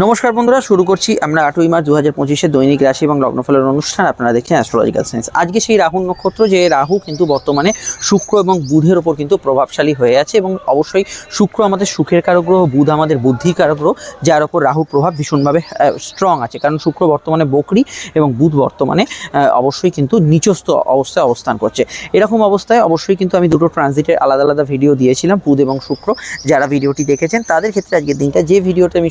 নমস্কার বন্ধুরা, শুরু করছি আমরা আটই মার্চ দু হাজার পঁচিশে দৈনিক রাশি এবং লগ্নফলের অনুষ্ঠান। আপনারা দেখছেন অ্যাস্ট্রোলজিক্যাল সায়েন্স আজকে সেই রাহু নক্ষত্র, যে রাহু কিন্তু বর্তমানে শুক্র এবং বুধের ওপর কিন্তু প্রভাবশালী হয়ে আছে এবং অবশ্যই শুক্র আমাদের সুখের কারক গ্রহ, বুধ আমাদের বুদ্ধির কারক গ্রহ, যার ওপর রাহুর প্রভাব ভীষণভাবে স্ট্রং আছে। কারণ শুক্র বর্তমানে বকরি এবং বুধ বর্তমানে অবশ্যই কিন্তু নিচস্থ অবস্থায় অবস্থান করছে। এরকম অবস্থায় অবশ্যই কিন্তু আমি দুটো ট্রানজিটের আলাদা আলাদা ভিডিও দিয়েছিলাম, বুধ এবং শুক্র। যারা ভিডিওটি দেখেছেন, তাদের ক্ষেত্রে আজকের দিনটা, যে ভিডিওতে আমি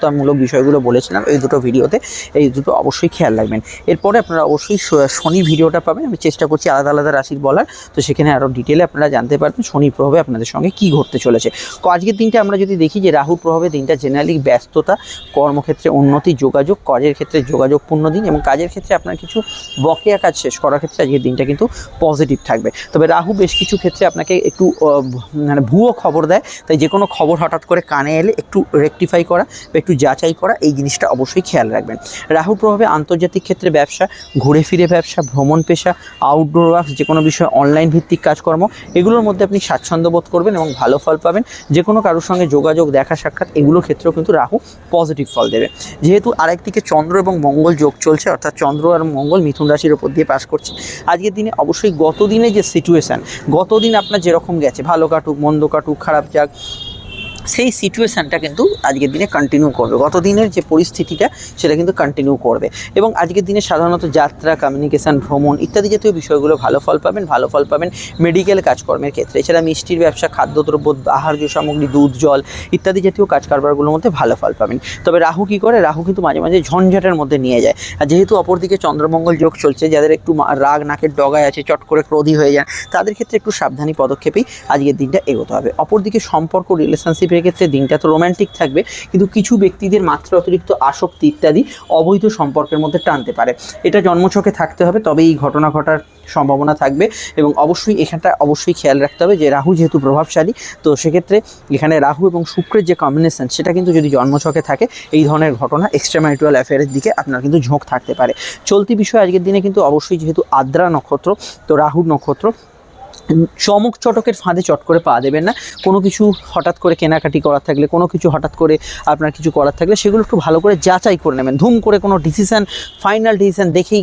সতর্কতামূলক বিষয়গুলো বলেছিলাম এই দুটো ভিডিওতে, এই দুটো অবশ্যই খেয়াল রাখবেন। এরপরে আপনারা অবশ্যই শনি ভিডিওটা পাবেন। আমি চেষ্টা করছি আলাদা আলাদা রাশির বলার, তো সেখানে আরও ডিটেলে আপনারা জানতে পারবেন শনির প্রভাবে আপনাদের সঙ্গে কি ঘটতে চলেছে। তো আজকের দিনটা আমরা যদি দেখি যে রাহুর প্রভাবে দিনটা জেনারেলি ব্যস্ততা, কর্মক্ষেত্রে উন্নতি, যোগাযোগ, কাজের ক্ষেত্রে যোগাযোগপূর্ণ দিন এবং কাজের ক্ষেত্রে আপনার কিছু বকেয়া কাজ শেষ করার ক্ষেত্রে আজকের দিনটা কিন্তু পজিটিভ থাকবে। তবে রাহু বেশ কিছু ক্ষেত্রে আপনাকে একটু মানে ভুয়ো খবর দেয়, তাই যে কোনো খবর হঠাৎ করে কানে এলে একটু রেকটিফাই করা বা একটু যাচাই করা, এই জিনিসটা অবশ্যই খেয়াল রাখবেন। রাহুর প্রভাবে আন্তর্জাতিক ক্ষেত্রে ব্যবসা ঘুরে ফিরে ব্যবসা, ভ্রমণ পেশা আউটডোর ওয়ার্কস যে কোনো বিষয়ে অনলাইন ভিত্তিক কাজকর্ম, এগুলোর মধ্যে আপনি স্বাচ্ছন্দ্য বোধ করবেন এবং ভালো ফল পাবেন। যে কোনো কারোর সঙ্গে যোগাযোগ, দেখা সাক্ষাৎ এগুলোর ক্ষেত্রেও কিন্তু রাহু পজিটিভ ফল দেবে। যেহেতু আরেকদিকে চন্দ্র এবং মঙ্গল যোগ চলছে, অর্থাৎ চন্দ্র আর মঙ্গল মিথুন রাশির ওপর দিয়ে পাশ করছে। আজকের দিনে অবশ্যই গত দিনে যে সিচুয়েশান গত দিন আপনার যেরকম গেছে, ভালো কাটুক, মন্দ কাটুক, খারাপ যাক সেই সিচুয়েশানটা কিন্তু আজকের দিনে কন্টিনিউ করবে। গত দিনের যে পরিস্থিতিটা, সেটা কিন্তু কন্টিনিউ করবে। এবং আজকের দিনে সাধারণত যাত্রা কমিউনিকেশান ভ্রমণ ইত্যাদি জাতীয় বিষয়গুলো ভালো ফল পাবেন, ভালো ফল পাবেন মেডিকেল কাজকর্মের ক্ষেত্রে। এছাড়া মিষ্টির ব্যবসা, খাদ্যদ্রব্য, আহার্য সামগ্রী, দুধ, জল ইত্যাদি জাতীয় কাজ কারবারগুলোর মধ্যে ভালো ফল পাবেন। তবে রাহু কী করে? রাহু কিন্তু মাঝে মাঝে ঝঞ্ঝাটের মধ্যে নিয়ে যায়। আর যেহেতু অপরদিকে চন্দ্রমঙ্গল যোগ চলছে, যাদের একটু রাগ নাকের ডগায় আছে, চট করে ক্রোধী হয়ে যান, তাদের ক্ষেত্রে একটু সাবধানী পদক্ষেপেই আজকের দিনটা এগোতে হবে। অপরদিকে সম্পর্ক রিলেশনশিপের ক্ষেত্রে দিনটা তো রোম্যান্টিক থাকবে, কিন্তু কিছু ব্যক্তিদের মাত্রা অতিরিক্ত আসক্তি ইত্যাদি অবৈধ সম্পর্কের মধ্যে টানতে পারে। এটা জন্মছকে থাকতে হবে, তবে এই ঘটনা ঘটার সম্ভাবনা থাকবে এবং অবশ্যই এখানটা অবশ্যই খেয়াল রাখতে হবে যে রাহু যেহেতু প্রভাবশালী, তো সেক্ষেত্রে এখানে রাহু এবং শুক্রের যে কম্বিনেশন সেটা কিন্তু যদি জন্মছকে থাকে, এই ধরনের ঘটনা এক্সট্রাম্যারিটুয়াল অ্যাফেয়ারের দিকে আপনার কিন্তু ঝোঁক থাকতে পারে। চলতি বিষয় আজকের দিনে কিন্তু অবশ্যই যেহেতু আদ্রা নক্ষত্র, তো রাহুর নক্ষত্র চমক চটকের ফাঁদে চট করে পা দেবেন না। কোনো কিছু হঠাৎ করে কেনাকাটি করার থাকলে, কোনো কিছু হঠাৎ করে আপনার কিছু করার থাকলে, সেগুলো একটু ভালো করে যাচাই করে নেবেন। ধুম করে কোনো ডিসিশান ফাইনাল ডিসিশান দেখেই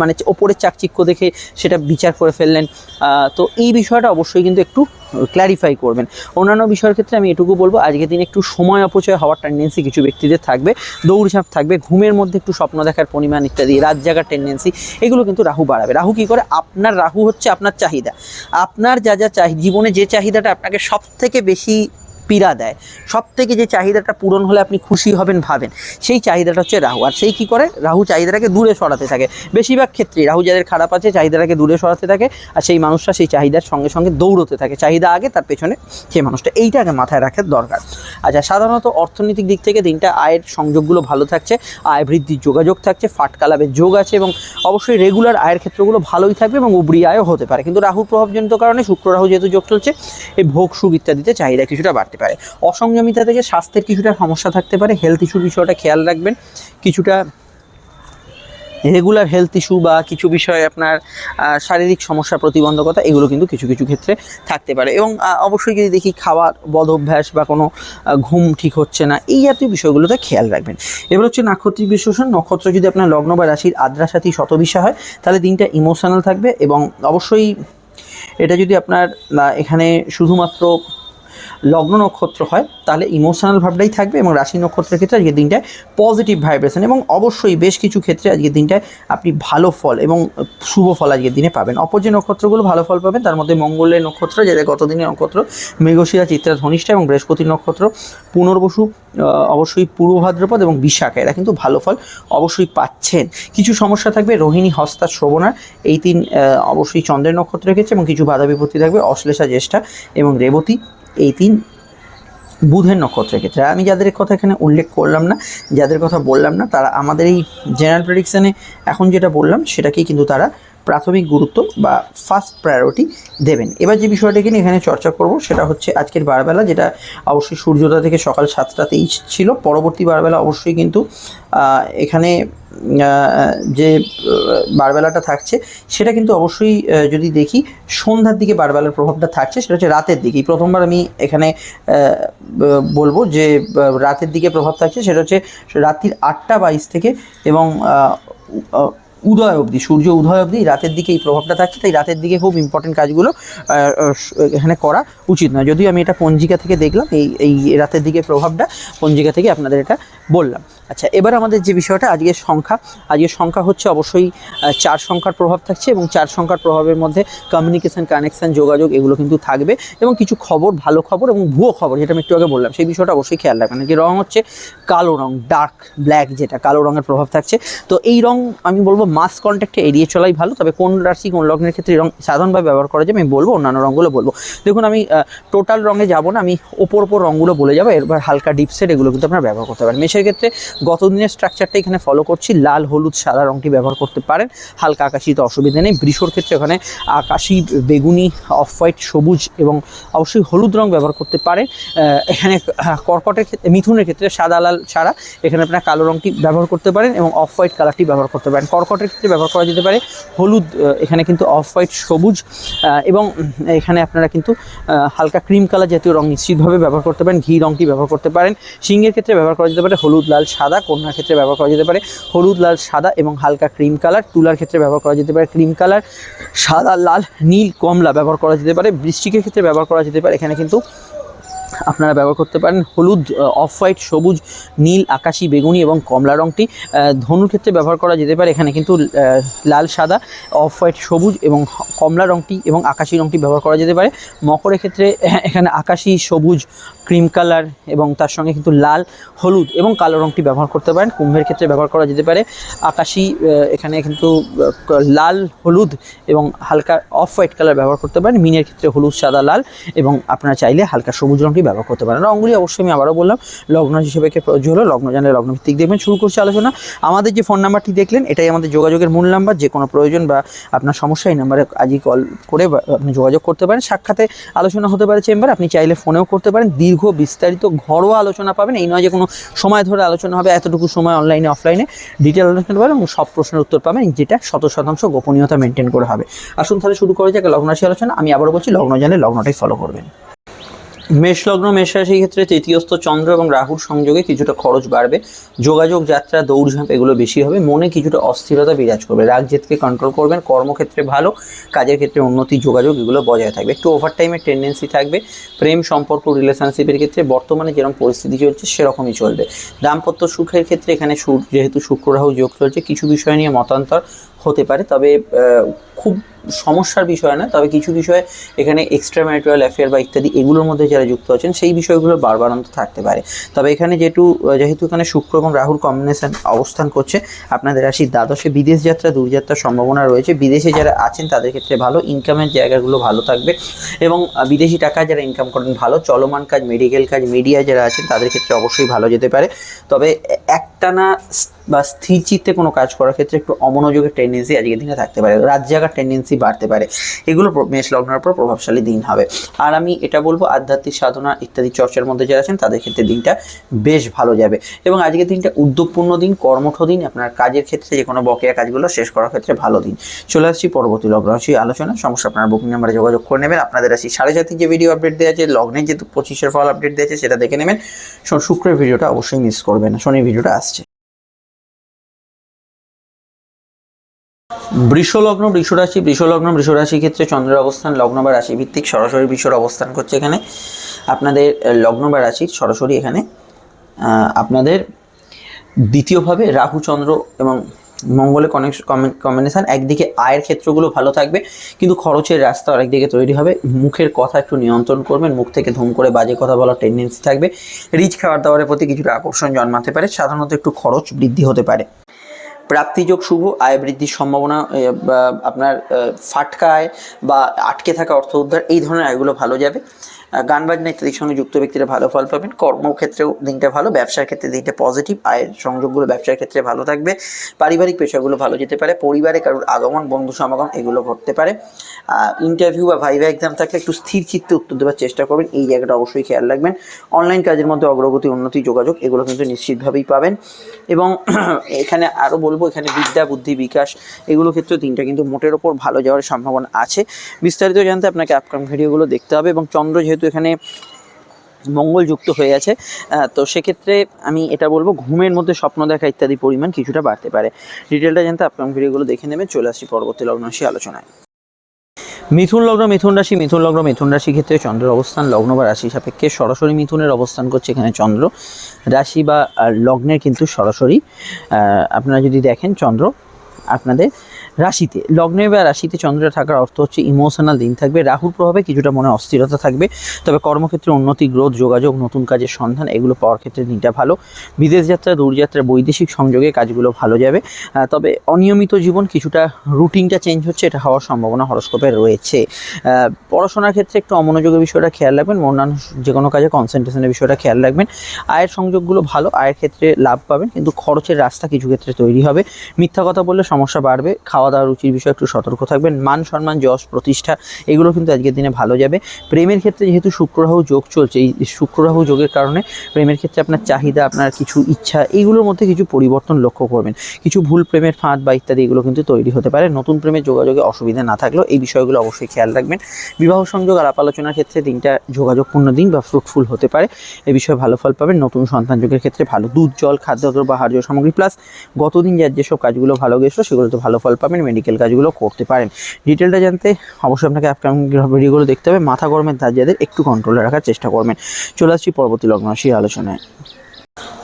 মানে ওপরের চাকচিক্য দেখে সেটা বিচার করে ফেললেন। তো এই বিষয়টা অবশ্যই কিন্তু একটু ক্ল্যারিফাই করবেন। অন্যান্য বিষয়ের ক্ষেত্রে আমি এটুকু বলব, আজকের দিনে একটু সময় অপচয় হওয়ার টেন্ডেন্সি কিছু ব্যক্তিদের থাকবে। দৌড়ঝাঁপ থাকবে, ঘুমের মধ্যে একটু স্বপ্ন দেখার পরিমাণ ইত্যাদি, রাত জাগার টেন্ডেন্সি এগুলো কিন্তু রাহু বাড়াবে। রাহু কী করে? আপনার রাহু হচ্ছে আপনার চাহিদা। আপনার যা যা চাহি জীবনে যে চাহিদাটা আপনাকে সব থেকে বেশি পীড়া দেয়। সব থেকে যে চাহিদাটা পূরণ হলে আপনি খুশি হবেন, ভাবেন, সেই চাহিদাটা হচ্ছে রাহু। আর সেই কী করে? রাহু চাহিদাটাকে দূরে সরাতে থাকে। বেশিরভাগ ক্ষেত্রেই রাহু যাদের খারাপ আছে, চাহিদাটাকে দূরে সরাতে থাকে আর সেই মানুষটা সেই চাহিদার সঙ্গে সঙ্গে দৌড়তে থাকে। চাহিদা আগে, তার পেছনে সেই মানুষটা। এইটা আগে মাথায় রাখার দরকার। আচ্ছা সাধারণত অর্থনৈতিক দিক থেকে দিনটা আয়ের সংযোগগুলো ভালো থাকছে, আয় বৃদ্ধির যোগাযোগ থাকছে ফাটকা লাভের যোগ আছে এবং অবশ্যই রেগুলার আয়ের ক্ষেত্রগুলো ভালোই থাকবে এবং উবরি আয়ও হতে পারে। কিন্তু রাহুর প্রভাবজনিত কারণে শুক্র রাহু যেহেতু যোগ চলছে, এই ভোগ, সুখ ইত্যাদিতে চাহিদা কিছুটা বাড়তে অসংযমিতা থেকে স্বাস্থ্যের কিছুটা সমস্যা থাকতে পারে। হেলথ ইস্যুর বিষয়টা খেয়াল রাখবেন। কিছুটা রেগুলার হেলথ ইস্যু বা কিছু বিষয়ে আপনার শারীরিক সমস্যা, প্রতিবন্ধকতা, এগুলো কিন্তু কিছু কিছু ক্ষেত্রে থাকতে পারে। এবং অবশ্যই যদি দেখি খাওয়ার বদ অভ্যাস বা কোনো ঘুম ঠিক হচ্ছে না, এই জাতীয় বিষয়গুলোতে খেয়াল রাখবেন। এবার হচ্ছে নাক্ষত্রিক বিশ্লেষণ। নক্ষত্র যদি আপনার লগ্ন বা রাশির আদ্রা সাথী শতবিশা হয়, তাহলে দিনটা ইমোশনাল থাকবে এবং অবশ্যই এটা যদি আপনার এখানে শুধুমাত্র লগ্ন নক্ষত্র হয়, তাহলে ইমোশনাল ভাবটাই থাকবে এবং রাশি নক্ষত্রের ক্ষেত্রে আজকের দিনটায় পজিটিভ ভাইব্রেশন এবং অবশ্যই বেশ কিছু ক্ষেত্রে আজকের দিনটায় আপনি ভালো ফল এবং শুভ ফল আজকের দিনে পাবেন। অপর যে নক্ষত্রগুলো ভালো ফল পাবেন, তার মধ্যে মঙ্গলের নক্ষত্র যাদের গতদিনের নক্ষত্র মৃগশিরা চিত্রা, ধনিষ্ঠা এবং বৃহস্পতির নক্ষত্র, পুনর্বসু অবশ্যই পূর্ব ভাদ্রপদ এবং বিশাখা, এরা কিন্তু ভালো ফল অবশ্যই পাচ্ছেন। কিছু সমস্যা থাকবে, রোহিণী, হস্তা, শ্রবণা, এই তিন অবশ্যই চন্দ্রের নক্ষত্র রেখেছে এবং কিছু বাধা বিপত্তি থাকবে, অশ্লেষা, জ্যেষ্ঠা এবং রেবতী। এই তিন বুধের নক্ষত্রের ক্ষেত্রে। আমি যাদের কথা এখানে উল্লেখ করলাম না, যাদের কথা বললাম না, তারা আমাদের এই জেনারেল প্রেডিকশানে এখন যেটা বললাম, সেটাকেই কিন্তু তারা প্রাথমিক গুরুত্ব বা ফার্স্ট প্রায়োরিটি দেবেন। এবার যে বিষয়টাকে নিয়ে এখানে চর্চা করব, সেটা হচ্ছে আজকের বারবেলা, যেটা অবশ্যই সূর্যোদয় থেকে সকাল সাতটাতেই ছিল। পরবর্তী বারবেলা অবশ্যই কিন্তু এখানে যে বারবেলাটা থাকছে, সেটা কিন্তু অবশ্যই যদি দেখি, সন্ধ্যার দিকে বারবেলার প্রভাবটা থাকছে, সেটা হচ্ছে রাতের দিকে। এই প্রথমবার আমি এখানে বলব যে রাতের দিকে প্রভাব থাকছে, সেটা হচ্ছে রাত্রির আটটা বাইশ থেকে এবং উদয় অবধি, সূর্য উদয় অবধি রাতের দিকে এই প্রভাবটা থাকছে, তাই রাতের দিকে খুব ইম্পর্টেন্ট কাজগুলো এখানে করা উচিত নয়। যদিও আমি এটা পঞ্জিকা থেকে দেখলাম, এই এই রাতের দিকে প্রভাবটা পঞ্জিকা থেকে আপনাদের এটা বললাম। আচ্ছা এবার আমাদের যে বিষয়টা, আজকের সংখ্যা আজকের সংখ্যা হচ্ছে অবশ্যই চার সংখ্যার প্রভাব থাকছে এবং চার সংখ্যার প্রভাবের মধ্যে কমিউনিকেশন কানেকশন যোগাযোগ এগুলো কিন্তু থাকবে এবং কিছু খবর, ভালো খবর এবং ভুয়ো খবর যেটা আমি একটু আগে বললাম, সেই বিষয়টা অবশ্যই খেয়াল রাখবেন। যে রঙ হচ্ছে কালো রঙ ডার্ক ব্ল্যাক যেটা, কালো রঙের প্রভাব থাকছে। তো এই রং, আমি বলব মাস কন্ট্যাক্টে এড়িয়ে চলাই ভালো, তবে কোন রাশি, কোন লগ্নের ক্ষেত্রে রং সাধারণভাবে ব্যবহার করা যাবে আমি বলব, অন্যান্য রঙগুলো বলব। দেখুন, আমি টোটাল রঙে যাব না, আমি ওপর ওপর রঙগুলো বলে যাব এবার হালকা ডিপসেট এগুলো কিন্তু আপনারা ব্যবহার করতে পারেন। মেশের ক্ষেত্রে গত দিনের স্ট্রাকচারটা এখানে ফলো করছি। লাল, হলুদ, সাদা রঙটি ব্যবহার করতে পারেন। হালকা আকাশিতে অসুবিধা নেই। বৃষর ক্ষেত্রে ওখানে আকাশি, বেগুনি অফ হোয়াইট সবুজ এবং অবশ্যই হলুদ রং ব্যবহার করতে পারেন। এখানে কর্কটের ক্ষেত্রে, মিথুনের ক্ষেত্রে সাদা, লাল ছাড়া এখানে আপনারা কালো রঙটি ব্যবহার করতে পারেন এবং অফ হোয়াইট কালারটি ব্যবহার করতে পারেন। কর্কটের ক্ষেত্রে ব্যবহার করা যেতে পারে হলুদ এখানে কিন্তু অফ হোয়াইট সবুজ এবং এখানে আপনারা কিন্তু হালকা ক্রিম কালার জাতীয় রং নিশ্চিতভাবে ব্যবহার করতে পারেন। ঘি রঙটি ব্যবহার করতে পারেন। সিংহের ক্ষেত্রে ব্যবহার করা যেতে পারে হলুদ, লাল সাদা কন্যার ক্ষেত্রে ব্যবহার করা যেতে পারে? হলুদ, লাল, সাদা এবং হালকা ক্রিম কালার। তুলার ক্ষেত্রে ব্যবহার করা যেতে পারে ক্রিম কালার। সাদা, লাল, নীল, কমলা ব্যবহার করা যেতে পারে। বৃষ্টিকের ক্ষেত্রে ব্যবহার করা যেতে পারে। এখানে কিন্তু আপনারা ব্যবহার করতে পারেন। হলুদ অফ হোয়াইট সবুজ, নীল, আকাশি, বেগুনি এবং কমলা রঙটি ধনুর ক্ষেত্রে ব্যবহার করা যেতে পারে। এখানে কিন্তু লাল, সাদা অফ হোয়াইট সবুজ এবং কমলা রঙটি এবং আকাশি রঙটি ব্যবহার করা যেতে পারে। মকরের ক্ষেত্রে, এখানে আকাশি, সবুজ, ক্রিম কালার এবং তার সঙ্গে কিন্তু লাল, হলুদ এবং কালো রঙটি ব্যবহার করতে পারেন। কুম্ভের ক্ষেত্রে ব্যবহার করা যেতে পারে। আকাশি এখানে কিন্তু লাল, হলুদ এবং হালকা অফ হোয়াইট কালার ব্যবহার করতে পারেন। মিনের ক্ষেত্রে হলুদ, সাদা, লাল এবং আপনারা চাইলে হালকা সবুজ রঙটি ব্যবহার করতে পারেন। রঙগুলি অবশ্যই আমি আবারও বললাম লগ্ন হিসেবে প্রযোজ্য হলো লগ্ন জানলে লগ্ন ভিত্তিক দেখবেন। শুরু করছি আলোচনা। আমাদের যে ফোন নাম্বারটি দেখলেন, এটাই আমাদের যোগাযোগের মূল নাম্বার যে কোনো প্রয়োজন বা আপনার সমস্যা, এই নাম্বারে আজই কল করে আপনি যোগাযোগ করতে পারেন। সাক্ষাতে আলোচনা হতে পারে চেম্বার আপনি চাইলে ফোনেও করতে পারেন। দীর্ঘ বিস্তারিত ঘরোয়া আলোচনা পাবেন। এই নয় যে কোনো সময় ধরে আলোচনা হবে, এতটুকু সময় অনলাইনে অফলাইনে ডিটেল আলোচনা পাবেন এবং সব প্রশ্নের উত্তর পাবেন, যেটা শত শতাংশ গোপনীয়তা মেনটেন করে হবে। আসুন তাহলে শুরু করা যাক লগ্নরাশি আলোচনা। আমি আবারও বলছি লগ্ন জানলে লগ্নটাই ফলো করবেন। মেষ লগ্ন মেষ রাশির ক্ষেত্রে তৃতীয়স্থ চন্দ্র এবং রাহুর সংযোগে কিছুটা খরচ বাড়বে। যোগাযোগ, যাত্রা, দৌড়ঝাঁপ এগুলো বেশি হবে। মনে কিছুটা অস্থিরতা বিরাজ করবে। রাগ জেদকে কন্ট্রোল করবেন। কর্মক্ষেত্রে ভালো, কাজের ক্ষেত্রে উন্নতি, যোগাযোগ এগুলো বজায় থাকবে। একটু ওভার টাইমের টেন্ডেন্সি থাকবে। প্রেম, সম্পর্ক রিলেশনশিপের ক্ষেত্রে বর্তমানে যেরকম পরিস্থিতি চলছে, সেরকমই চলবে। দাম্পত্য সুখের ক্ষেত্রে এখানে যেহেতু শুক্র, রাহু যোগ চলছে, কিছু বিষয় নিয়ে মতান্তর হতে পারে। তবে খুব সমস্যার বিষয় না, তবে কিছু বিষয়ে এখানে এক্সট্রা ম্যারিটাল অ্যাফেয়ার বা ইত্যাদি এগুলোর মধ্যে যারা যুক্ত আছেন, সেই বিষয়গুলো বারবারান্ত থাকতে পারে। তবে এখানে যেহেতু যেহেতু এখানে শুক্র এবং রাহুর কম্বিনেশন অবস্থান করছে, আপনাদের রাশির দ্বাদশে বিদেশ যাত্রা, দূরযাত্রার সম্ভাবনা রয়েছে। বিদেশে যারা আছেন, তাদের ক্ষেত্রে ভালো ইনকামের জায়গাগুলো ভালো থাকবে এবং বিদেশি টাকা যারা ইনকাম করেন, ভালো চলমান কাজ মেডিকেল কাজ মিডিয়া যারা আছেন, তাদের ক্ষেত্রে অবশ্যই ভালো যেতে পারে। তবে একটানা বা স্থির চিত্তে কোনো কাজ করার ক্ষেত্রে একটু অমনোযোগের টেন্ডেন্সি আজকের দিনে থাকতে পারে। রাত জাগার টেন্ডেন্সি বাড়তে পারে। এগুলো মেষ লগ্নের উপর প্রভাবশালী দিন হবে। আর আমি এটা বলব, আধ্যাত্মিক সাধনা ইত্যাদি চর্চার মধ্যে যারা আছেন, তাদের ক্ষেত্রে দিনটা বেশ ভালো যাবে। এবং আজকের দিনটা উদ্যোগপূর্ণ দিন, কর্মঠ দিন, আপনার কাজের ক্ষেত্রে যে কোনো বকেয়া কাজগুলো শেষ করার ক্ষেত্রে ভালো দিন। চলে আসছি পরবর্তী লগ্ন রাশি আলোচনা। সমস্যা, আপনার বুকিং নাম্বারে যোগাযোগ করে নেবেন। আপনাদের রাশি সাড়ে সাতির যে ভিডিও আপডেট দেওয়া আছে, লগ্নের যে পঁচিশের ফল আপডেট দেওয়া আছে, সেটা দেখে নেবেন। শুক্রের ভিডিওটা অবশ্যই মিস করবেন না। শনির ভিডিওটা আসছে। বৃষলগ্ন, বৃষরাশি, বৃষলগ্ন, বৃষরাশির ক্ষেত্রে চন্দ্রের অবস্থান, লগ্ন বা রাশি ভিত্তিক সরাসরি বৃষর অবস্থান করছে এখানে। আপনাদের লগ্ন বা রাশির সরাসরি এখানে আপনাদের দ্বিতীয়ভাবে রাহু, চন্দ্র এবং মঙ্গলের কম্বিনেশন একদিকে আয়ের ক্ষেত্রগুলো ভালো থাকবে, কিন্তু খরচের রাস্তা আরেকদিকে তৈরি হবে। মুখের কথা একটু নিয়ন্ত্রণ করবেন, মুখ থেকে ধুম করে বাজে কথা বলার টেন্ডেন্সি থাকবে। রিচ খাবার দাবারের প্রতি কিছুটা আকর্ষণ জন্মাতে পারে, সাধারণত একটু খরচ বৃদ্ধি হতে পারে। প্রাপ্তিযোগ শুভ, আয় বৃদ্ধির সম্ভাবনা আপনার ফাটকা আয় বা আটকে থাকা অর্থ উদ্ধার, এই ধরনের আয়গুলো ভালো যাবে। গান বাজনা ইত্যাদির সঙ্গে যুক্ত ব্যক্তিরা ভালো ফল পাবেন। কর্মক্ষেত্রেও দিনটা ভালো, ব্যবসার ক্ষেত্রে দিনটা পজিটিভ আয়ের সংযোগগুলো ব্যবসার ক্ষেত্রে ভালো থাকবে। পারিবারিক পেশাগুলো ভালো যেতে পারে, পরিবারে কারোর আগমন, বন্ধু সমাগম এগুলো ঘটতে পারে। ইন্টারভিউ বা ভাইভা এক্সাম থাকলে একটু স্থির চিত্তে উত্তর দেওয়ার চেষ্টা করবেন। এই জায়গাটা অবশ্যই খেয়াল রাখবেন। অনলাইন কাজের মধ্যে অগ্রগতি, উন্নতি, যোগাযোগ, এগুলো কিন্তু নিশ্চিতভাবেই পাবেন। এবং এখানে আরও বলব, এখানে বিদ্যা, বুদ্ধি, বিকাশ, এগুলো ক্ষেত্রে দিনটা কিন্তু মোটের ওপর ভালো যাওয়ার সম্ভাবনা আছে। বিস্তারিত জানতে আপনাকে আপকাম ভিডিওগুলো দেখতে হবে এবং চন্দ্র যেহেতু এখানে মঙ্গল যুক্ত হয়ে আছে তো সেক্ষেত্রে আমি এটা বলব, ঘুমের মধ্যে স্বপ্ন দেখা ইত্যাদি পরিমাণ কিছুটা বাড়তে পারে। ডিটেলটা জানতে আপকামিং ভিডিওগুলো দেখে নেবেন। চলে আসছি পরবর্তী লগ্নরাশি আলোচনায়। মিথুন লগ্ন, মিথুন রাশি, মিথুন লগ্ন, মিথুন রাশি ক্ষেত্রে চন্দ্রের অবস্থান, লগ্ন বা রাশি সাপেক্ষে সরাসরি মিথুনের অবস্থান করছে এখানে চন্দ্র। রাশি বা লগ্নের কিন্তু সরাসরি আপনারা যদি দেখেন চন্দ্র আপনাদের রাশিতে লগ্নে বা রাশিতে চন্দ্র থাকার অর্থ হচ্ছে ইমোশনাল দিন থাকবে। রাহুর প্রভাবে কিছুটা মনে অস্থিরতা থাকবে। তবে কর্মক্ষেত্রে উন্নতি গ্রোথ যোগাযোগ, নতুন কাজের সন্ধান, এগুলো পাওয়ার ক্ষেত্রে দিনটা ভালো। বিদেশ যাত্রা দূরযাত্রা বৈদেশিক সংযোগে কাজগুলো ভালো যাবে। তবে অনিয়মিত জীবন কিছুটা রুটিনটা চেঞ্জ হচ্ছে, এটা হওয়ার সম্ভাবনা হরস্কোপে রয়েছে। পড়াশোনার ক্ষেত্রে একটু অমনোযোগের বিষয়টা খেয়াল রাখবেন অন্যান্য যে কোনো কাজে কনসেন্ট্রেশনের বিষয়টা খেয়াল রাখবেন। আয়ের সংযোগগুলো ভালো, আয়ের ক্ষেত্রে লাভ পাবেন, কিন্তু খরচের রাস্তা কিছু ক্ষেত্রে তৈরি হবে। মিথ্যা কথা বললে সমস্যা বাড়বে, খাওয়া দাওয়া রুচির বিষয়ে একটু সতর্ক থাকবেন। মান সম্মান, যশ, প্রতিষ্ঠা, এগুলো কিন্তু আজকের দিনে ভালো যাবে। প্রেমের ক্ষেত্রে যেহেতু শুক্ররাহু যোগ চলছে, এই শুক্ররাহু যোগের কারণে প্রেমের ক্ষেত্রে আপনার চাহিদা, আপনার কিছু ইচ্ছা এইগুলোর মধ্যে কিছু পরিবর্তন লক্ষ্য করবেন। কিছু ভুল প্রেমের ফাঁদ বা ইত্যাদি এগুলো কিন্তু তৈরি হতে পারে। নতুন প্রেমের যোগাযোগে অসুবিধা না থাকলেও এই বিষয়গুলো অবশ্যই খেয়াল রাখবেন। বিবাহ সংযোগ, আলাপ আলোচনার ক্ষেত্রে দিনটা যোগাযোগপূর্ণ দিন বা ফ্রুটফুল হতে পারে। এ বিষয়ে ভালো ফল পাবেন। নতুন সন্তান যোগের ক্ষেত্রে ভালো দুধ, জল, খাদ্যদ্রব্য, আহার্য সামগ্রী প্লাস গতদিন যার যেসব কাজগুলো ভালো গেছিল, সেগুলোতে ভালো ফল পাবেন। মেডিকেল কাজগুলো করতে পারেন। ডিটেলটা জানতে অবশ্যই আপনাকে আপকামিং ভিডিওগুলো দেখতে হবে। মাথা গরমের ধার যাদের একটু কন্ট্রোলে রাখার চেষ্টা করবেন। চলে আসছি পরবর্তী লগ্ন রাশির আলোচনায়।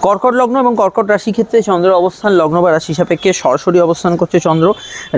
কর্কট লগ্ন এবং কর্কট রাশি ক্ষেত্রে চন্দ্রের অবস্থান, লগ্ন বা রাশি সাপেক্ষে সরাসরি অবস্থান করছে চন্দ্র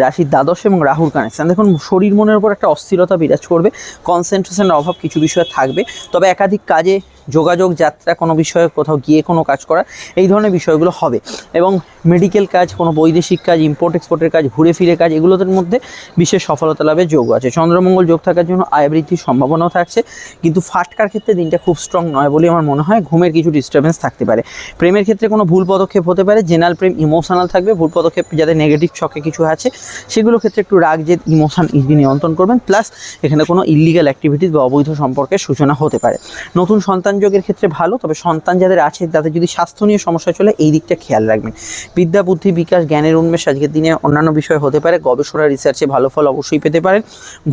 রাশির দ্বাদশ এবং রাহুর কানেকশন দেখুন, শরীর মনের উপর একটা অস্থিরতা বিরাজ করবে। কনসেন্ট্রেশনের অভাব কিছু বিষয়ে থাকবে। তবে একাধিক কাজে যোগাযোগ, যাত্রা, কোনো বিষয়ে কোথাও গিয়ে কোনো কাজ করা, এই ধরনের বিষয়গুলো হবে। এবং মেডিকেল কাজ, কোনো বৈদেশিক কাজ ইম্পোর্ট এক্সপোর্টের কাজ, ঘুরে ফিরে কাজ, এগুলোদের মধ্যে বিশেষ সফলতা লাভের যোগ আছে। চন্দ্রমঙ্গল যোগ থাকার জন্য আয় বৃদ্ধির সম্ভাবনাও থাকছে। কিন্তু ফাটকার ক্ষেত্রে দিনটা খুব স্ট্রং নয় বলে আমার মনে হয়। ঘুমের কিছু ডিস্টারবেন্স থাকতে পারে। প্রেমের ক্ষেত্রে কোনো ভুল পদক্ষেপ হতে পারে। জেনারেল প্রেম ইমোশনাল থাকবে। ভুল পদক্ষেপ যাদের নেগেটিভ ছকে কিছু আছে, সেগুলো ক্ষেত্রে একটু রাগ, জেদ ইমোশন নিয়ন্ত্রণ করবেন। প্লাস এখানে কোনো ইলিগাল অ্যাক্টিভিটিস বা অবৈধ সম্পর্কের সূচনা হতে পারে। নতুন সন্তান যোগের ক্ষেত্রে ভালো, তবে সন্তান যাদের আছে, তাদের যদি স্বাস্থ্য নিয়ে সমস্যা চলে, এই দিকটা খেয়াল রাখবেন। বিদ্যা, বুদ্ধি, বিকাশ, জ্ঞানের উন্মেষ আজকের দিনে অন্যান্য বিষয় হতে পারে। গবেষণা রিসার্চে ভালো ফল অবশ্যই পেতে পারেন।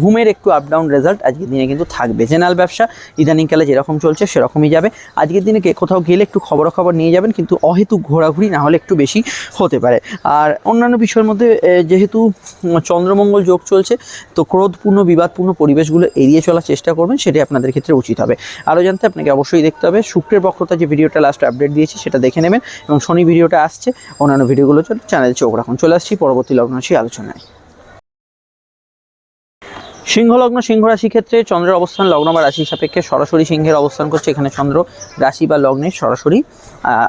ঘুমের একটু আপ ডাউন রেজাল্ট আজকের দিনে কিন্তু থাকবে। জেনারেল ব্যবসা, ইদানিংকালে যেরকম চলছে, সেরকমই যাবে। আজকের দিনে কোথাও গেলে একটু খবরাখবর নিয়ে যাবেন, কিন্তু অহেতুক ঘোরাঘুরি না হলে একটু বেশি হতে পারে। আর অন্যান্য বিষয়ের মধ্যে যেহেতু চন্দ্রমঙ্গল যোগ চলছে, তো ক্রোধপূর্ণ, বিবাদপূর্ণ পরিবেশগুলো এড়িয়ে চলার চেষ্টা করবেন, সেটাই আপনাদের ক্ষেত্রে উচিত হবে। আরও জানতে আপনাকে অবশ্যই দেখতে হবে। শুক্রের বক্রতা যে ভিডিওটা লাস্ট আপডেট দিয়েছি, সেটা দেখে নেবেন এবং শনি ভিডিওটা আসছে। অন্যান্য ভিডিওগুলো চ্যানেল চোখ রাখুন। চলে আসছি পরবর্তী লগ্নশী আলোচনায়। সিংহলগ্ন সিংহ রাশি ক্ষেত্রে চন্দ্রের অবস্থান লগ্ন বা রাশি সাপেক্ষে সরাসরি সিংহের অবস্থান করছে। এখানে চন্দ্র রাশি বা লগ্নের সরাসরি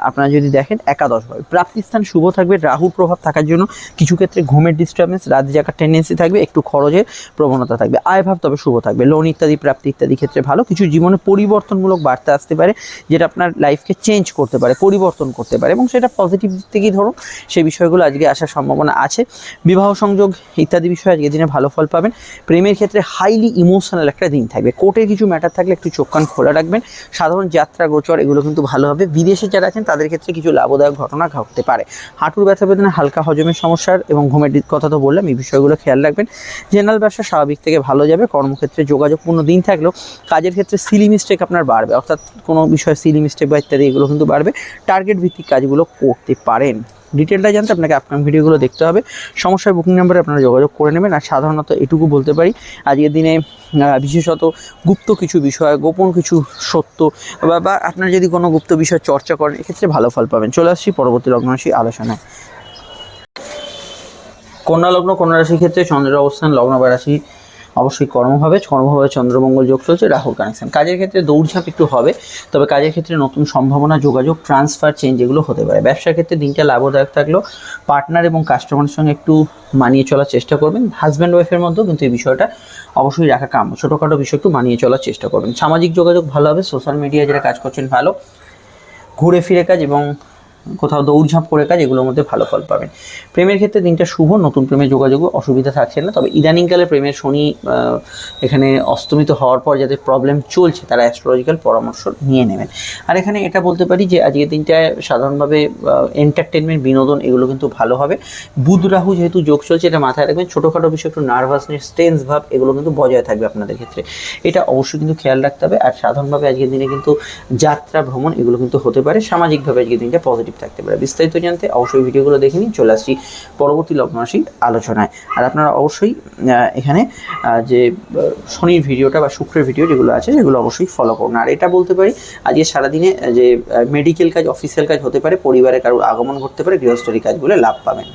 আপনারা যদি দেখেন একাদশ ভাবে প্রাপ্তিস্থান শুভ থাকবে রাহুর প্রভাব থাকার জন্য কিছু ক্ষেত্রে ঘুমের ডিস্টার্বেন্স রাত জাগার টেন্ডেন্সি থাকবে, একটু খরচের প্রবণতা থাকবে। আয় ভাব তবে শুভ থাকবে। লোন ইত্যাদি, প্রাপ্তি ইত্যাদি ক্ষেত্রে ভালো। কিছু জীবনে পরিবর্তনমূলক বার্তা আসতে পারে, যেটা আপনার লাইফকে চেঞ্জ করতে পারে, পরিবর্তন করতে পারে এবং সেটা পজিটিভ দিক থেকেই ধরুন, সেই বিষয়গুলো আজকে আসার সম্ভাবনা আছে। বিবাহ সংযোগ ইত্যাদি বিষয়ে আজকে দিনে ভালো ফল পাবেন। প্রেমের ক্ষেত্রে হাইলি ইমোশনাল একটা দিন থাকবে। কোর্টের কিছু ম্যাটার থাকলে একটু চোখ কান খোলা রাখবেন। সাধারণ যাত্রা গোচর এগুলো কিন্তু ভালো হবে। বিদেশে যারা আছেন, তাদের ক্ষেত্রে কিছু লাভদায়ক ঘটনা ঘটতে পারে। হাঁটুর ব্যথা বেদনা, হালকা হজমের সমস্যার এবং ঘুমের কথা তো বললাম, এই বিষয়গুলো খেয়াল রাখবেন। জেনারেল ব্যবসা স্বাভাবিক থেকে ভালো যাবে। কর্মক্ষেত্রে যোগাযোগপূর্ণ দিন থাকলেও কাজের ক্ষেত্রে সিলি মিস্টেক আপনার বাড়বে। অর্থাৎ কোনো বিষয়ে সিলি মিস্টেক বা ইত্যাদি এগুলো কিন্তু বাড়বে। টার্গেট ভিত্তিক কাজগুলো করতে পারেন। ডিটেলটা জানতে আপনাকে আপনার ভিডিওগুলো দেখতে হবে। সমস্যায় বুকিং নাম্বারে আপনারা যোগাযোগ করে নেবেন আর সাধারণত এটুকু বলতে পারি, আজকের দিনে বিশেষত গুপ্ত কিছু বিষয়, গোপন কিছু সত্য বা বা আপনারা যদি কোনো গুপ্ত বিষয় চর্চা করেন, এক্ষেত্রে ভালো ফল পাবেন। চলে আসছি পরবর্তী লগ্নরাশি আলোচনায়। কন্যা লগ্ন, কন্যা রাশির ক্ষেত্রে চন্দ্রের অবস্থান, লগ্ন বা রাশি অবশ্যই কর্মভাবে কর্মভাবে চন্দ্রমঙ্গল যোগ চলছে রাহুর কানেকশন কাজের ক্ষেত্রে দৌড়ঝাঁপ একটু হবে, তবে কাজের ক্ষেত্রে নতুন সম্ভাবনা, যোগাযোগ ট্রান্সফার চেঞ্জ এগুলো হতে পারে। ব্যবসার ক্ষেত্রে দিনটা লাভদায়ক থাকলেও পার্টনার এবং কাস্টমারের সঙ্গে একটু মানিয়ে চলার চেষ্টা করবেন। হাজব্যান্ড ওয়াইফের মধ্যেও কিন্তু এই বিষয়টা অবশ্যই রাখা কাম্য। ছোটোখাটো বিষয় একটু মানিয়ে চলার চেষ্টা করবেন। সামাজিক যোগাযোগ ভালো হবে সোশ্যাল মিডিয়ায় যারা কাজ করছেন ভালো। ঘুরে ফিরে কাজ এবং কোথাও দৌড়ঝাঁপ করে কাজ, এগুলোর মধ্যে ভালো ফল পাবেন। প্রেমের ক্ষেত্রে দিনটা শুভ, নতুন প্রেমের যোগাযোগ অসুবিধা থাকছে না। তবে ইদানিংকালে প্রেমের শনি এখানে অস্তমিত হওয়ার পর যাদের প্রবলেম চলছে, তারা অ্যাস্ট্রোলজিক্যাল পরামর্শ নিয়ে নেবেন। আর এখানে এটা বলতে পারি যে, আজকের দিনটায় সাধারণভাবে এন্টারটেনমেন্ট বিনোদন, এগুলো কিন্তু ভালো হবে। বুধ রাহু যেহেতু যোগ চলছে, এটা মাথায় রাখবেন, ছোটোখাটো বিষয়, একটু নার্ভাসনেস টেন্স ভাব, এগুলো কিন্তু বজায় থাকবে আপনাদের ক্ষেত্রে। এটা অবশ্যই কিন্তু খেয়াল রাখতে হবে। আর সাধারণভাবে আজকের দিনে কিন্তু যাত্রা, ভ্রমণ, এগুলো কিন্তু হতে পারে। সামাজিকভাবে আজকের দিনটা পজিটিভ থাকতে পারে। বিস্তারিত জানতে অবশ্যই ভিডিওগুলো দেখে নিন, চলে আসছি পরবর্তী লগ্ন রাশির আলোচনায়। আর আপনারা অবশ্যই এখানে যে শনির ভিডিওটা বা শুক্রের ভিডিও যেগুলো আছে, সেগুলো অবশ্যই ফলো করুন। আর এটা বলতে পারি, আজকে সারাদিনে যে মেডিকেল কাজ অফিসিয়াল কাজ হতে পারে পরিবারের কারোর আগমন ঘটতে পারে, গৃহস্থলী কাজগুলো লাভ পাবেন।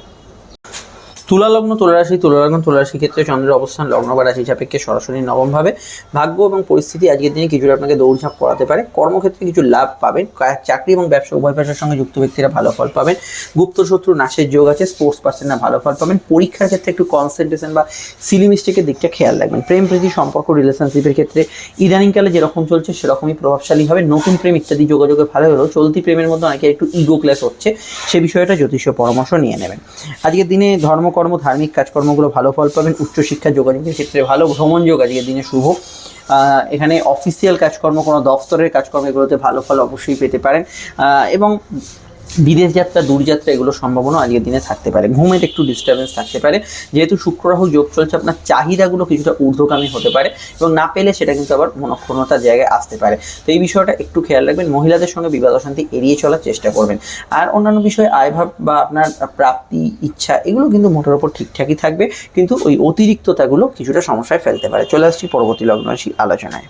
তুলা লগ্ন তুলা রাশি তুলা লগ্ন তুলা রাশির ক্ষেত্রে চন্দ্রের অবস্থান লগ্ন বা রাশি সাপেক্ষে সরাসরি নবমভাবে। ভাগ্য এবং পরিস্থিতি আজকের দিনে কিছুটা আপনাকে দৌড়ঝাঁপ করাতে পারে। কর্মক্ষেত্রে কিছু লাভ পাবেন। চাকরি এবং ব্যবসা, উভয় পেশার সঙ্গে যুক্ত ব্যক্তিরা ভালো ফল পাবেন। গুপ্ত শত্রু নাশের যোগ আছে স্পোর্টস পার্সনরা ভালো ফল পাবেন। পরীক্ষার ক্ষেত্রে একটু কনসেন্ট্রেশন বা সিলি মিস্টেকের দিকটা খেয়াল রাখবেন। প্রেম, প্রীতি, সম্পর্ক রিলেশনশিপের ক্ষেত্রে ইদানিংকালে যেরকম চলছে, সেরকমই প্রভাবশালী হবে। নতুন প্রেম ইত্যাদি যোগাযোগে ভালো হলেও চলতি প্রেমের মধ্যে অনেকের একটু ইগো ক্লাস হচ্ছে। সে বিষয়টা জ্যোতিষীয় পরামর্শ নিয়ে নেবেন। আজকের দিনে ধর্মকর্ম ধার্মিক কাজকর্মগুলো ভালো ফল পাবেন, উচ্চশিক্ষা যোগাযোগের ক্ষেত্রে ভালো ভ্রমণ যোগ আজকের দিনে শুভ। এখানে অফিসিয়াল কাজকর্ম, কোনো দফতরের কাজকর্ম এগুলোতে ভালো ফল অবশ্যই পেতে পারেন। এবং বিদেশ যাত্রা দূরযাত্রা এগুলো সম্ভাবনা আজকের দিনে থাকতে পারে। ঘুমের একটু ডিস্টারবেন্স থাকতে পারে। যেহেতু শুক্র রাহু যোগ চলছে, আপনার চাহিদাগুলো কিছুটা ঊর্ধ্বগামী হতে পারে এবং না পেলে সেটা কিন্তু আবার মনক্ষণতার জায়গায় আসতে পারে। তো এই বিষয়টা একটু খেয়াল রাখবেন, মহিলাদের সঙ্গে বিবাদ অশান্তি এড়িয়ে চলার চেষ্টা করবেন। আর অন্যান্য বিষয়ে আয়ভাব বা আপনার প্রাপ্তি, ইচ্ছা, এগুলো কিন্তু মোটের ওপর ঠিকঠাকই থাকবে, কিন্তু ওই অতিরিক্ততাগুলো কিছুটা সমস্যায় ফেলতে পারে। চলে আসছি পরবর্তী লগ্ন আলোচনায়।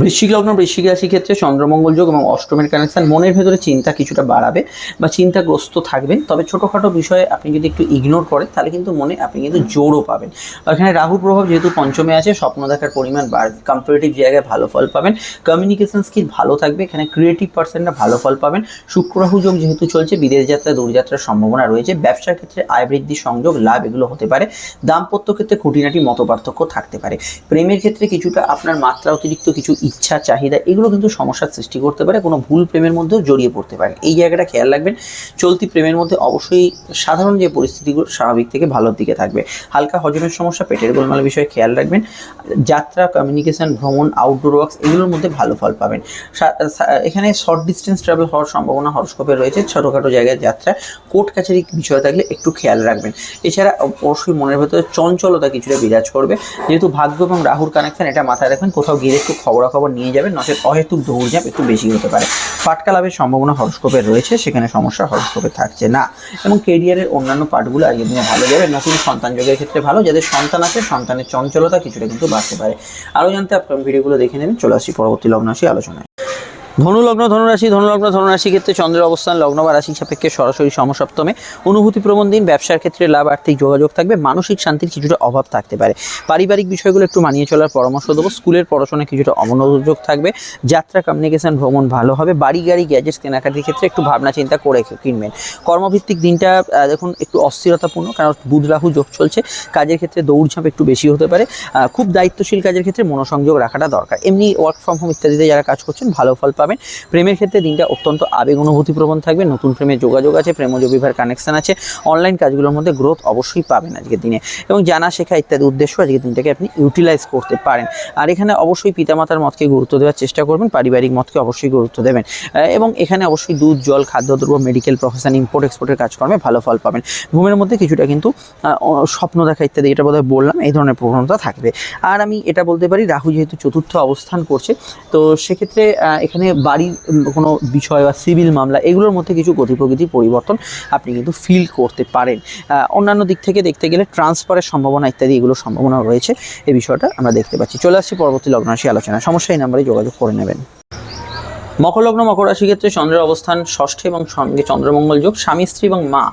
বৃশ্চিক লগ্ন বৃশ্চিক রাশির ক্ষেত্রে চন্দ্রমঙ্গল যোগ এবং অষ্টমের কানেকশন মনের ভেতরে চিন্তা কিছুটা বাড়াবে বা চিন্তাগ্রস্ত থাকবেন। তবে ছোটোখাটো বিষয়ে আপনি যদি একটু ইগনোর করেন তাহলে কিন্তু মনে আপনি কিন্তু জোরও পাবেন। আর এখানে রাহুর প্রভাব যেহেতু পঞ্চমে আছে স্বপ্ন দেখার পরিমাণ বাড়বে। কম্পারেটিভ জায়গায় ভালো ফল পাবেন। কমিউনিকেশন স্কিল ভালো থাকবে। এখানে ক্রিয়েটিভ পার্সনরা ভালো ফল পাবেন। শুক্র রাহু যোগ যেহেতু চলছে বিদেশ যাত্রা দূরযাত্রার সম্ভাবনা রয়েছে। ব্যবসার ক্ষেত্রে আয় বৃদ্ধি সংযোগ লাভ এগুলো হতে পারে। দাম্পত্য ক্ষেত্রে খুঁটিনাটি মত পার্থক্য থাকতে পারে। প্রেমের ক্ষেত্রে কিছুটা আপনার মাত্রা অতিরিক্ত কিছু ইচ্ছা, চাহিদা, এগুলো কিন্তু সমস্যার সৃষ্টি করতে পারে, কোনো ভুল প্রেমের মধ্যেও জড়িয়ে পড়তে পারে। এই জায়গাটা খেয়াল রাখবেন, চলতি প্রেমের মধ্যে অবশ্যই সাধারণ যে পরিস্থিতিগুলো, স্বাভাবিক থেকে ভালোর দিকে থাকবে। হালকা হজমের সমস্যা, পেটের গোলমাল বিষয়ে খেয়াল রাখবেন। যাত্রা কমিউনিকেশন ভ্রমণ আউটডোর ওয়ার্কস এগুলোর মধ্যে ভালো ফল পাবেন। এখানে শর্ট ডিস্টেন্স ট্রাভেল হওয়ার সম্ভাবনা হরস্কোপে রয়েছে, ছোটোখাটো জায়গায় যাত্রা। কোর্ট কাছারি বিষয় থাকলে একটু খেয়াল রাখবেন। এছাড়া অবশ্যই মনের ভেতরে চঞ্চলতা কিছুটা বিরাজ করবে। যেহেতু ভাগ্য এবং রাহুর কানেকশন এটা মাথায় রাখবেন, কোথাও গিয়ে একটু খবরাখবর নিয়ে যাবেন, নচেত অহেতুক দৌড়ঝাঁপ একটু বেশি হতে পারে। ফাটকা লাভের সম্ভাবনা হরস্কোপে রয়েছে, সেখানে সমস্যা হরস্কোপে থাকছে না। এবং কেরিয়ারের অন্যান্য পার্টগুলো আজকের দিনে ভালো যাবে, নতুন সন্তান যোগের ক্ষেত্রে ভালো, যাদের সন্তান আছে, সন্তানের চঞ্চলতা কিছুটা কিন্তু বাড়তে পারে। আরও জানতে আপনার ভিডিওগুলো দেখে নেবেন, চলে আসি পরবর্তী লগ্নাশী আলোচনায়। ধনু লগ্ন ধনুরাশি, ধনুলগ্ন, ধনুরাশি ক্ষেত্রে চন্দ্রের অবস্থান, লগ্ন বা রাশি সাপেক্ষে সরাসরি সমসপ্তমে। অনুভূতি প্রবণ দিন ব্যবসার ক্ষেত্রে লাভ, আর্থিক যোগাযোগ থাকবে, মানসিক শান্তির কিছুটা অভাব থাকতে পারে। পারিবারিক বিষয়গুলো একটু মানিয়ে চলার পরামর্শ দেবো। স্কুলের পড়াশোনায় কিছুটা অমনোযোগ থাকবে, যাত্রা কমিউনিকেশন ভ্রমণ ভালো হবে। বাড়ি, গাড়ি গ্যাজেটস কেনাকাটির ক্ষেত্রে একটু ভাবনা, চিন্তা করে কিনবেন। কর্মভিত্তিক দিনটা দেখুন, একটু অস্থিরতাপূর্ণ, কারণ বুধ, রাহু যোগ চলছে। কাজের ক্ষেত্রে দৌড়ঝাঁপ একটু বেশি হতে পারে। খুব দায়িত্বশীল কাজের ক্ষেত্রে মনোসংযোগ রাখাটা দরকার। এমনি ওয়ার্ক ফ্রম হোম ইত্যাদিতে যারা কাজ করছেন, ভালো ফল পাবেন। প্রেমের ক্ষেত্রে দিনটা অত্যন্ত আবেগ অনুভূতি প্রবণ থাকবে। নতুন প্রেমের যোগাযোগ আছে প্রেমজ বিবাহের কানেকশন আছে। অনলাইন কাজগুলোর মধ্যে গ্রোথ অবশ্যই পাবেন আজকের দিনে। এবং জানা, শেখা ইত্যাদি উদ্দেশ্য আজকের দিনটাকে আপনি ইউটিলাইজ করতে পারেন। আর এখানে অবশ্যই পিতামাতার মতকে গুরুত্ব দেওয়ার চেষ্টা করবেন, পারিবারিক মতকে অবশ্যই গুরুত্ব দেবেন। এবং এখানে অবশ্যই দুধ, জল খাদ্যদ্রব্য মেডিকেল প্রফেশন ইম্পোর্ট এক্সপোর্টের কাজকর্মে ভালো ফল পাবেন। ঘুমের মধ্যে কিছুটা কিন্তু স্বপ্ন দেখা ইত্যাদি এটা বোধহয় বললাম, এই ধরনের প্রবণতা থাকবে। আর আমি এটা বলতে পারি, রাহু যেহেতু চতুর্থ অবস্থান করছে, তো সেক্ষেত্রে এখানে বাড়ির কোনো বিষয় বা সিভিল মামলা, এগুলোর মধ্যে কিছু গতি প্রকৃতির পরিবর্তন আপনি কিন্তু ফিল করতে পারেন। অন্যান্য দিক থেকে দেখতে গেলে ট্রান্সফারের সম্ভাবনা ইত্যাদি এগুলোর সম্ভাবনা রয়েছে। এই বিষয়টা আমরা দেখতে পাচ্ছি। চলে আসছি পরবর্তী লগ্নাশী আলোচনা সমস্যা এই নাম্বারে যোগাযোগ করে নেবেন। মকর লগ্ন মকর রাশি ক্ষেত্রে চন্দ্রের অবস্থান ষষ্ঠে এবং সঙ্গে চন্দ্রমঙ্গল যোগ, স্বামী, স্ত্রী এবং মা।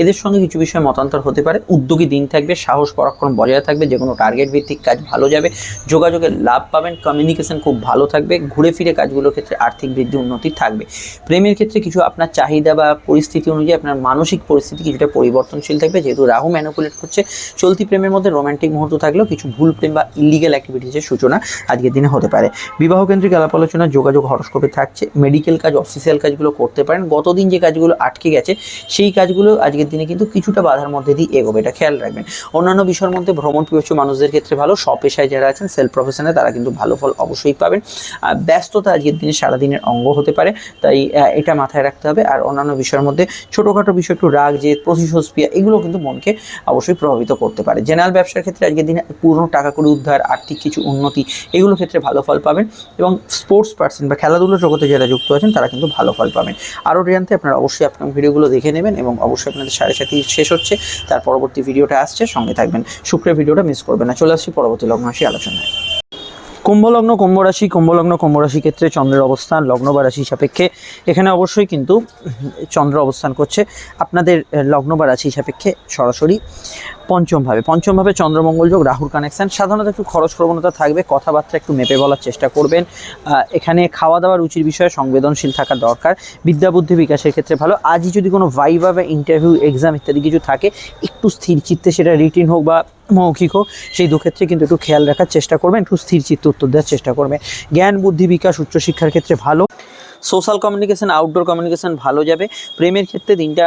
এদের সঙ্গে কিছু বিষয়ে মতান্তর হতে পারে। উদ্যোগী দিন থাকবে, সাহস, পরাক্রম বজায় থাকবে যে কোনো টার্গেট ভিত্তিক কাজ ভালো যাবে, যোগাযোগের লাভ পাবেন কমিউনিকেশন খুব ভালো থাকবে, ঘুরে ফিরে কাজগুলোর ক্ষেত্রে আর্থিক বৃদ্ধি উন্নতি থাকবে। প্রেমের ক্ষেত্রে কিছু আপনার চাহিদা বা পরিস্থিতি অনুযায়ী আপনার মানসিক পরিস্থিতি কিছুটা পরিবর্তনশীল থাকবে। যেহেতু রাহু ম্যানুপুলেট করছে, চলতি প্রেমের মধ্যে রোমান্টিক মুহূর্ত থাকলেও কিছু ভুল প্রেম বা ইলিগেল অ্যাক্টিভিটিসের সূচনা আজকের দিনে হতে পারে। বিবাহ কেন্দ্রিক আলাপ আলোচনা, যোগাযোগ হরস্কোপে থাকছে মেডিকেল কাজ অফিসিয়াল কাজগুলো করতে পারেন। গতদিন যে কাজগুলো আটকে গেছে, সেই কাজগুলো আজকের দিনে কিন্তু কিছুটা বাধার মধ্যে দিয়ে এগোবে, এটা খেয়াল রাখবেন। অন্যান্য বিষয়ের মধ্যে ভ্রমণ প্রিয় মানুষদের ক্ষেত্রে ভালো স্বপেশায় যারা আছেন সেলফ প্রফেশনে তারা কিন্তু ভালো ফল অবশ্যই পাবেন। আর ব্যস্ততা আজকের দিনে সারাদিনের অঙ্গ হতে পারে, তাই এটা মাথায় রাখতে হবে। আর অন্যান্য বিষয়ের মধ্যে ছোটোখাটো বিষয়, একটু রাগ যে প্রতিশস্পিয়া এগুলো কিন্তু মনকে অবশ্যই প্রভাবিত করতে পারে। জেনারেল ব্যবসার ক্ষেত্রে আজকের দিনে পুরনো টাকা করে উদ্ধার, আর্থিক কিছু উন্নতি, এগুলো ক্ষেত্রে ভালো ফল পাবেন। এবং স্পোর্টস পার্সন বা খেলাধুলোর জগতে যারা যুক্ত আছেন, তারা কিন্তু ভালো ফল পাবেন। আরও জানতে আপনারা অবশ্যই আপনার ভিডিওগুলো দেখে নেবেন এবং অবশ্যই আপনাদের সাড়ে সাথে শেষ হচ্ছে। তার পরবর্তী ভিডিওটা আসছে, সঙ্গে থাকবেন। শুক্রের ভিডিওটা মিস করবেন না। চলে আসছি পরবর্তী লগ্ন রাশি আলোচনায়। কুম্ভ লগ্ন কুম্ভ রাশি কুম্ভ লগ্ন কুম্ভ রাশি ক্ষেত্রে চন্দ্রের অবস্থান, লগ্ন বা রাশি সাপেক্ষে। এখানে অবশ্যই কিন্তু চন্দ্র অবস্থান করছে। আপনাদের লগ্ন বা রাশি সাপেক্ষে সরাসরি। পঞ্চমভাবে। পঞ্চমভাবে চন্দ্রমঙ্গল যোগ, রাহুর কানেকশান সাধারণত একটু খরচ প্রবণতা থাকবে, কথাবার্তা একটু মেপে বলার চেষ্টা করবেন। এখানে খাওয়া দাওয়ার রুচির বিষয়ে সংবেদনশীল থাকা দরকার। বিদ্যা বুদ্ধি বিকাশের ক্ষেত্রে ভালো। আজই যদি কোনো ভাইবা বা ইন্টারভিউ এক্সাম ইত্যাদি কিছু থাকে, একটু স্থির চিত্তে সেটা রিটিন হোক বা মৌখিক হোক, সেই দু ক্ষেত্রে কিন্তু একটু খেয়াল রাখার চেষ্টা করবেন। একটু স্থির চিত্তে উত্তর দেওয়ার চেষ্টা করবেন। জ্ঞান, বুদ্ধি বিকাশ, উচ্চশিক্ষার ক্ষেত্রে ভালো। সোশ্যাল কমিউনিকেশান আউটডোর কমিউনিকেশান ভালো যাবে। প্রেমের ক্ষেত্রে দিনটা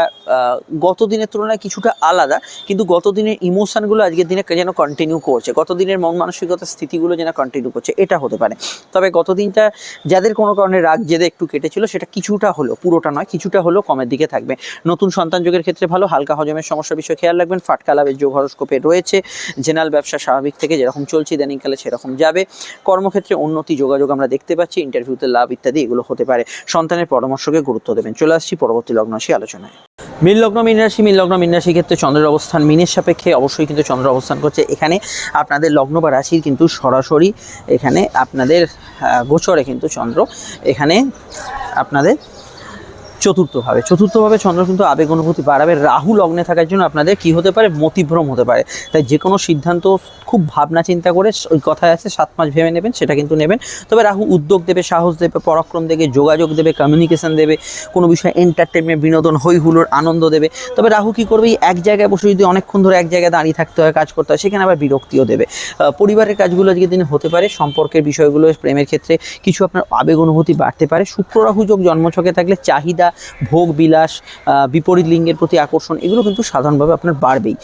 গত দিনের তুলনায় কিছুটা আলাদা, কিন্তু গত দিনের ইমোশনগুলো আজকের দিনে যেন কন্টিনিউ করছে গত দিনের মন মানসিকতার স্থিতিগুলো যেন কন্টিনিউ করছে, এটা হতে পারে। তবে গত দিনটা যাদের কোনো কারণে রাগ জেদে একটু কেটেছিল, সেটা কিছুটা হলো, পুরোটা নয়, কিছুটা হলো কমের দিকে থাকবে। নতুন সন্তান যোগের ক্ষেত্রে ভালো, হালকা হজমের সমস্যা, বিষয়ে খেয়াল রাখবেন, ফাটকা লাভের যোগ হরস্কোপে রয়েছে। জেনারেল ব্যবসা স্বাভাবিক থেকে যেরকম চলছে, ইদানিংকালে সেরকম যাবে। কর্মক্ষেত্রে উন্নতি, যোগাযোগ আমরা দেখতে পাচ্ছি ইন্টারভিউতে লাভ ইত্যাদি, এগুলো হতে পারে। সন্তানের পরামর্শকে গুরুত্ব দেবেন। চলে আসছি পরবর্তী লগ্ন রাশি আলোচনায়। মীন লগ্ন, মীন রাশি, মীন লগ্ন, মীন রাশি ক্ষেত্রে চন্দ্রের অবস্থান মিনের সাপেক্ষে অবশ্যই কিন্তু চন্দ্র অবস্থান করছে। এখানে আপনাদের লগ্ন বা রাশির কিন্তু সরাসরি এখানে আপনাদের গোচরে কিন্তু চন্দ্র। এখানে আপনাদের চতুর্থভাবে। চতুর্থভাবে চন্দ্র কিন্তু আবেগ অনুভূতি বাড়াবে। রাহু লগ্নে থাকার জন্য আপনাদের কি হতে পারে? মতিভ্রম হতে পারে। তাই যে কোনো সিদ্ধান্ত খুব ভাবনা চিন্তা করে ওই কথায় আছে, সাত মাস ভেবে নেবেন, সেটা কিন্তু নেবেন। তবে রাহু উদ্যোগ দেবে, সাহস দেবে, পরাক্রম দেবে, যোগাযোগ দেবে কমিউনিকেশন দেবে, কোনো বিষয়ে এন্টারটেনমেন্ট বিনোদন হই হুলোর আনন্দ দেবে। তবে রাহু কি করবে? এক জায়গায় বসে যদি অনেকক্ষণ ধরে এক জায়গায় দাঁড়িয়ে থাকতে হয়, কাজ করতে হয়, সেখানে আবার বিরক্তিও দেবে। পরিবারের কাজগুলো আজকে দিনে হতে পারে। সম্পর্কের বিষয়গুলো, প্রেমের ক্ষেত্রে কিছু আপনার আবেগ অনুভূতি বাড়তে পারে। শুক্র রাহু যোগ জন্মছকে থাকলে চাহিদা ভোগ বিলাস বিপরীত লিঙ্গের প্রতি আকর্ষণ, এগুলো কিন্তু সাধারণভাবে আপনার বাড়বেই।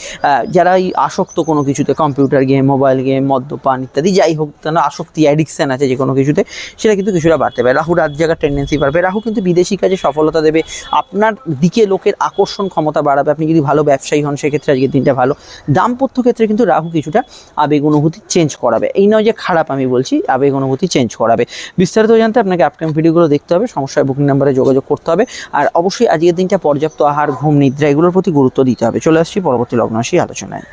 যারা এই আসক্ত কোনো কিছুতে, কম্পিউটার গেম, মোবাইল গেম, মদ্যপান ইত্যাদি যাই হোক, কেন আসক্তি অ্যাডিকশান আছে যে কোনো কিছুতে, সেটা কিন্তু কিছুটা বাড়তে পারে। রাহু রাত জায়গার টেন্ডেন্সি বাড়বে। রাহু কিন্তু বিদেশি কাজে সফলতা দেবে। আপনার দিকে লোকের আকর্ষণ ক্ষমতা বাড়াবে। আপনি যদি ভালো ব্যবসায়ী হন, সেক্ষেত্রে আজকের দিনটা ভালো। দাম্পত্য ক্ষেত্রে কিন্তু রাহু কিছুটা আবেগ অনুভূতি চেঞ্জ করাবে। এই নয় যে খারাপ আমি বলছি, আবেগ অনুভূতি চেঞ্জ করাবে। বিস্তারিত জানতে আপনাকে আপকামিং ভিডিওগুলো দেখতে হবে। সমস্যায় বুকিং নাম্বারে যোগাযোগ করতে হবে। আর অবশ্যই আজকের দিনটা পর্যাপ্ত আহার, ঘুম, নিদ্রা এগুলোর প্রতি গুরুত্ব দিতে হবে। চলে আসছি পরবর্তী লগ্ন রাশি আলোচনায়।